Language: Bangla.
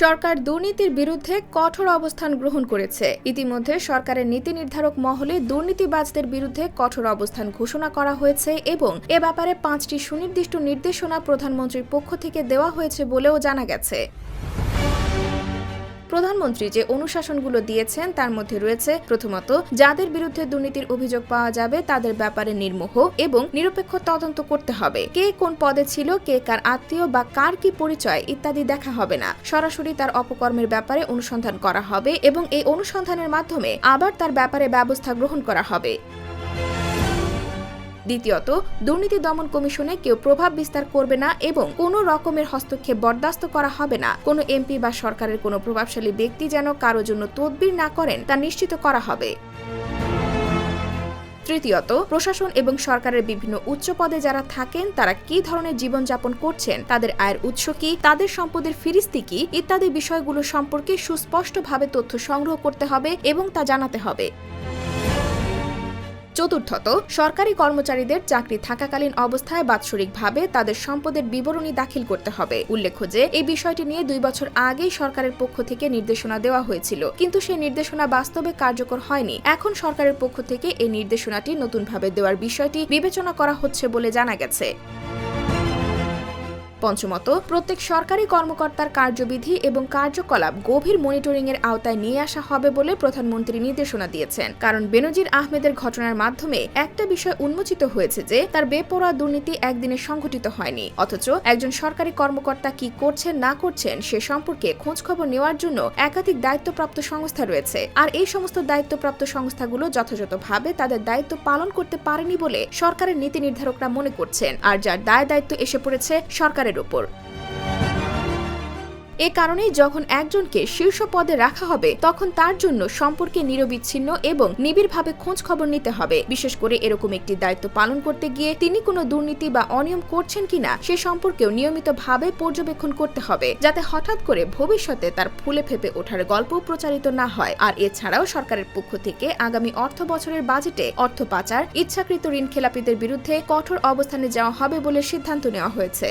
সরকার দুর্নীতির বিরুদ্ধে কঠোর অবস্থান গ্রহণ করেছে। ইতিমধ্যে সরকারের নীতি নির্ধারক মহলে দুর্নীতিবাজদের বিরুদ্ধে কঠোর অবস্থান ঘোষণা করা হয়েছে এবং এ ব্যাপারে পাঁচটি সুনির্দিষ্ট নির্দেশনা প্রধানমন্ত্রীর পক্ষ থেকে দেওয়া হয়েছে বলেও জানা গেছে। প্রধানমন্ত্রী যে অনুশাসনগুলো দিয়েছেন, তার মধ্যে রয়েছে প্রথমত, যাদের বিরুদ্ধে দুর্নীতির অভিযোগ পাওয়া যাবে, তাদের ব্যাপারে নির্মোহ এবং নিরপেক্ষ তদন্ত করতে হবে। কে কোন পদে ছিল, কে কার আত্মীয় বা কার কি পরিচয় ইত্যাদি দেখা হবে না। সরাসরি তার অপকর্মের ব্যাপারে অনুসন্ধান করা হবে এবং এই অনুসন্ধানের মাধ্যমে আবার তার ব্যাপারে ব্যবস্থা গ্রহণ করা হবে। দ্বিতীয়ত, দুর্নীতি দমন কমিশনে কেউ প্রভাব বিস্তার করবে না এবং কোনো রকমের হস্তক্ষেপ বরদাস্ত করা হবে না। কোনো এমপি বা সরকারের কোনো প্রভাবশালী ব্যক্তি যেন কারও জন্য তদবির না করেন, তা নিশ্চিত করা হবে। তৃতীয়ত, প্রশাসন এবং সরকারের বিভিন্ন উচ্চ পদে যারা থাকেন, তারা কি ধরনের জীবনযাপন করছেন, তাদের আয়ের উৎস কি, তাদের সম্পদের ফিরিস্তি কি, ইত্যাদি বিষয়গুলো সম্পর্কে সুস্পষ্টভাবে তথ্য সংগ্রহ করতে হবে এবং তা জানাতে হবে। চতুর্থত, সরকারি কর্মচারীদের চাকরি থাকাকালীন অবস্থায় বাৎসরিকভাবে তাদের সম্পদের বিবরণী দাখিল করতে হবে। উল্লেখ্য যে, এই বিষয়টি নিয়ে দুই বছর আগেই সরকারের পক্ষ থেকে নির্দেশনা দেওয়া হয়েছিল। কিন্তু সেই নির্দেশনা বাস্তবে কার্যকর হয়নি। এখন সরকারের পক্ষ থেকে এই নির্দেশনাটি নতুনভাবে দেওয়ার বিষয়টি বিবেচনা করা হচ্ছে বলে জানা গেছে। পঞ্চমত, প্রত্যেক সরকারি কর্মকর্তার কার্যবিধি এবং কার্যকলাপ গভীর মনিটরিং এর আওতায় নিয়ে আসা হবে বলে প্রধানমন্ত্রী নির্দেশনা দিয়েছেন। কারণ বেনজির আহমেদের ঘটনার মাধ্যমে একটা বিষয় উন্মোচিত হয়েছে যে, তার বেপরোয়া দুর্নীতি একদিনে সংঘটিত হয়নি। অথচ একজন সরকারি কর্মকর্তা কি করছেন, না করছেন, সে সম্পর্কে খোঁজখবর নেওয়ার জন্য একাধিক দায়িত্বপ্রাপ্ত সংস্থা রয়েছে। আর এই সমস্ত দায়িত্বপ্রাপ্ত সংস্থাগুলো যথাযথভাবে তাদের দায়িত্ব পালন করতে পারেনি বলে সরকারের নীতি নির্ধারকরা মনে করছেন। আর যার দায় দায়িত্ব এসে পড়েছে সরকারের উপর এ কারণেই যখন একজনকে শীর্ষ পদে রাখা হবে, তখন তার জন্য সম্পর্কে নিরবিচ্ছিন্ন এবং নিবিড়ভাবে খোঁজ খবর নিতে হবে। বিশেষ করে এরকম একটি দায়িত্ব পালন করতে গিয়ে তিনি কোনো দুর্নীতি বা অনিয়ম করছেন কিনা, সে সম্পর্কেও নিয়মিতভাবে পর্যবেক্ষণ করতে হবে, যাতে হঠাৎ করে ভবিষ্যতে তার ফুলে ফেপে ওঠার গল্প প্রচারিত না হয়। আর এছাড়াও সরকারের পক্ষ থেকে আগামী অর্থ বছরের বাজেটে অর্থ পাচার, ইচ্ছাকৃত ঋণ খেলাপিদের বিরুদ্ধে কঠোর অবস্থানে যাওয়া হবে বলে সিদ্ধান্ত নেওয়া হয়েছে।